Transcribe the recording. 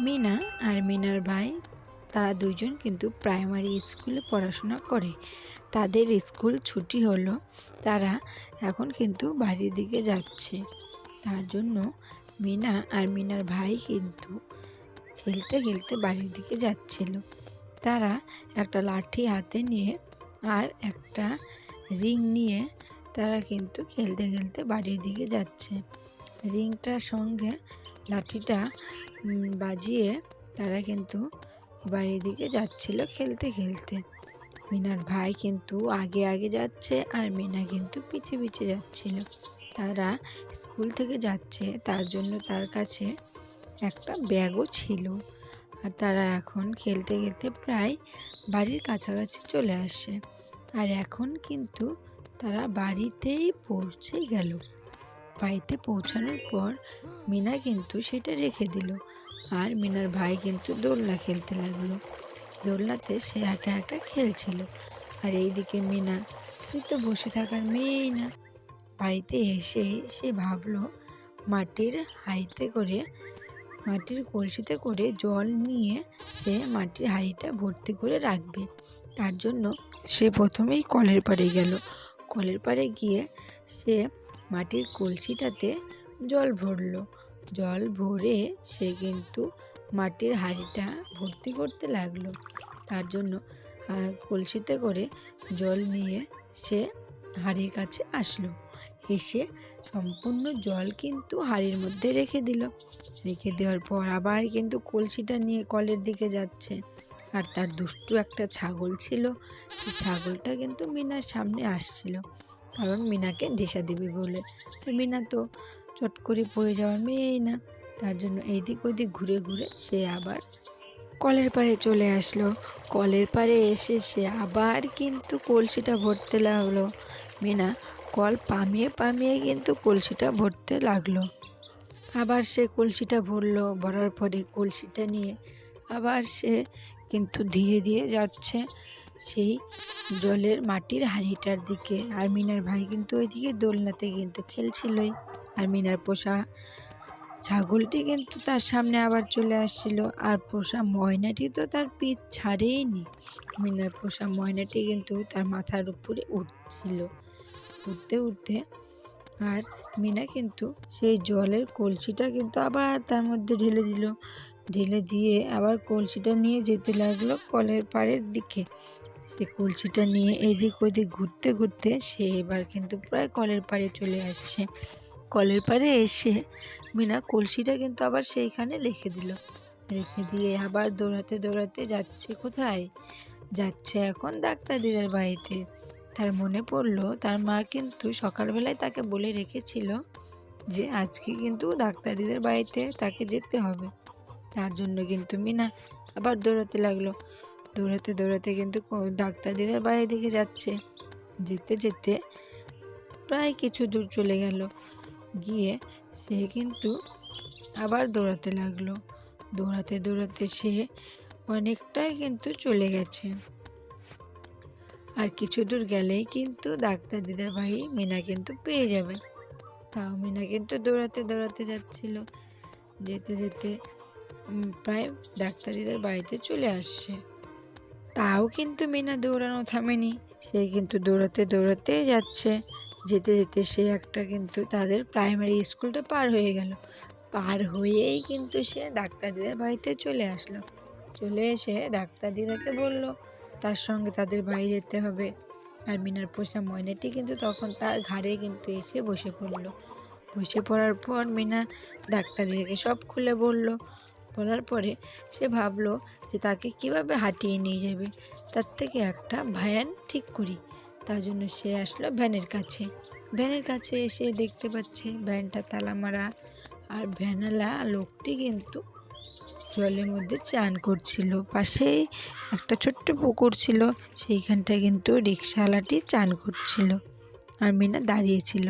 মিনা আর মিনার ভাই, তারা দুইজন কিন্তু প্রাইমারি স্কুলে পড়াশোনা করে। তাদের স্কুল ছুটি হলো, তারা এখন কিন্তু বাড়ির দিকে যাচ্ছে। তার জন্য মিনা আর মিনার ভাই কিন্তু খেলতে খেলতে বাড়ির দিকে যাচ্ছিল। তারা একটা লাঠি হাতে নিয়ে আর একটা রিং নিয়ে তারা কিন্তু খেলতে খেলতে বাড়ির দিকে যাচ্ছে। রিংটার সঙ্গে লাঠিটা বাজিয়ে তারা কিন্তু বাড়ির দিকে যাচ্ছিল খেলতে খেলতে। মিনার ভাই কিন্তু আগে আগে যাচ্ছে আর মিনা কিন্তু পিছে পিছে যাচ্ছিল। তারা স্কুল থেকে যাচ্ছে, তার জন্য তার কাছে একটা ব্যাগও ছিল। আর তারা এখন খেলতে খেলতে প্রায় বাড়ির কাছাকাছি চলে আসে। আর এখন কিন্তু তারা বাড়িতেই পৌঁছে গেল। বাড়িতে পৌঁছানোর পর মিনা কিন্তু সেটা রেখে দিল। আর মিনার ভাই কিন্তু দোলনা খেলতে লাগল। দোলনাতে সে একা একা খেলছিল। আর এইদিকে মিনা সে তো বসে থাকার মেয়েই না। বাড়িতে এসে সে ভাবলো, মাটির হাঁড়িতে করে, মাটির কলসিতে করে জল নিয়ে সে মাটির হাঁড়িটা ভর্তি করে রাখবে। তার জন্য সে প্রথমেই কলের পাড়ে গেল। কলের পাড়ে গিয়ে সে মাটির কলসিটাতে জল ভরলো। জল ভরে সে কিন্তু মাটির হাঁড়িটা ভর্তি করতে লাগল। তার জন্য কলসিতে করে জল নিয়ে সে হাঁড়ির কাছে আসলো। এসে সম্পূর্ণ জল কিন্তু হাঁড়ির মধ্যে রেখে দিল। রেখে দেওয়ার পর আবার কিন্তু কলসিটা নিয়ে কলের দিকে যাচ্ছে। আর তার দুষ্টু একটা ছাগল ছিল। সেই ছাগলটা কিন্তু মিনার সামনে আসছিল। কারণ মিনাকে ঢেসা দিবি বলে। তো মিনা তো চট করে পড়ে যাওয়ার মেয়েই না। তার জন্য এইদিক ওদিক ঘুরে ঘুরে সে আবার কলের পাড়ে চলে আসলো। কলের পাড়ে এসে সে আবার কিন্তু কলসিটা ভরতে লাগল। মিনা কল পামিয়ে পামিয়ে কিন্তু কলসিটা ভরতে লাগল। আবার সে কলসিটা ভরলো, ভরার পরে কলসিটা নিয়ে আবার সে কিন্তু ধীরে ধীরে যাচ্ছে সেই জলের মাটির হাঁড়িটার দিকে। আর মিনার ভাই কিন্তু ওইদিকে দোলনাতে কিন্তু খেলছিলই। আর মিনার পোষা ছাগলটি কিন্তু তার সামনে আবার চলে আসছিল। আর পোষা ময়নাটি তো তার পিঠ ছাড়েইনি। মিনার পোষা ময়নাটি কিন্তু তার মাথার উপরে উঠছিল। উঠতে উঠতে আর মিনা কিন্তু সেই জলের কলসিটা কিন্তু আবার তার মধ্যে ঢেলে দিল। ঢেলে দিয়ে আবার কলসিটা নিয়ে যেতে লাগল কলের পাড়ের দিকে। সে কলসিটা নিয়ে এদিক ওদিক ঘুরতে ঘুরতে সে এবার কিন্তু প্রায় কলের পাড়ে চলে আসছে। কলের পাড়ে এসে মিনা কলসিটা কিন্তু আবার সেইখানে রেখে দিল। রেখে দিয়ে আবার দৌড়াতে দৌড়াতে যাচ্ছে কোথায়? যাচ্ছে এখন ডাক্তার দিদার বাড়িতে। তার মনে পড়ল, তার মা কিন্তু সকালবেলায় তাকে বলে রেখেছিল যে, আজকে কিন্তু ডাক্তার দিদার বাড়িতে তাকে যেতে হবে। তার জন্য কিন্তু মিনা আবার দৌড়াতে লাগল। দৌড়াতে দৌড়াতে কিন্তু ডাক্তার দিদার বাড়ির দিকে যাচ্ছে। যেতে যেতে প্রায় কিছু দূর চলে গেল। গিয়ে সে কিন্তু আবার দৌড়াতে লাগল। দৌড়াতে দৌড়াতে সে অনেকটাই কিন্তু চলে গেছে। আর কিছু দূর গেলেই কিন্তু ডাক্তার দিদার ভাই মিনা কিন্তু পেয়ে যাবে। তাও মিনা কিন্তু দৌড়াতে দৌড়াতে যাচ্ছিল। যেতে যেতে প্রায় ডাক্তার দিদার বাড়িতে চলে আসছে। তাও কিন্তু মিনা দৌড়ানো থামেনি। সে কিন্তু দৌড়াতে দৌড়াতে যাচ্ছে। যেতে যেতে সে একটা কিন্তু তাদের প্রাইমারি স্কুলটা পার হয়ে গেল। পার হয়েই কিন্তু সে ডাক্তার দিদার বাড়িতে চলে আসলো। চলে এসে ডাক্তার দিদাকে বলল, তার সঙ্গে তাদের বাড়ি যেতে হবে। আর মিনার পোষা ময়নাটি কিন্তু তখন তার ঘাড়ে কিন্তু এসে বসে পড়ল। বসে পড়ার পর মিনা ডাক্তার দিদাকে সব খুলে বলল। বলার পরে সে ভাবলো যে তাকে কীভাবে হাঁটিয়ে নিয়ে যাবে? তার থেকে একটা ভ্যান ঠিক করি। তার জন্য সে আসলো ভ্যানের কাছে। ভ্যানের কাছে এসে দেখতে পাচ্ছে ভ্যানটা তালা মারা আর ভ্যানালা লোকটি কিন্তু জলের মধ্যে চান করছিল। পাশেই একটা ছোট্ট পুকুর ছিল, সেইখানটায় কিন্তু রিক্সাওয়ালাটি চান করছিল। আর মিনা দাঁড়িয়েছিল